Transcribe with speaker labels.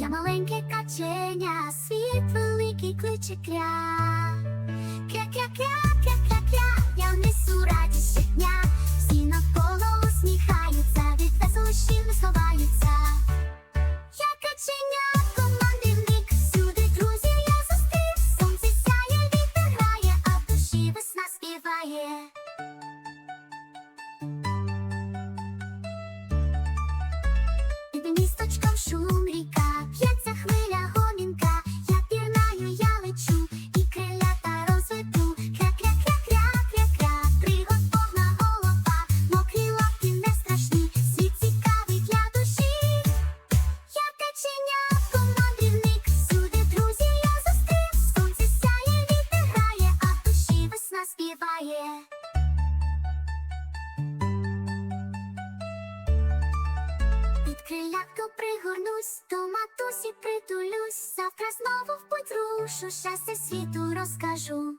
Speaker 1: Я маленьке каченя, світ великий кличе кря. Кря-кря-кря-кря-кря-кря, я несу радість щодня. Всі навколо усміхаються, від веселощів не сховаються. Я каченя, командирник, всюди друзів душі співає. Під крилятку пригорнусь, до матусі притулюсь, завтра знову в путь рушу, щастя світу розкажу.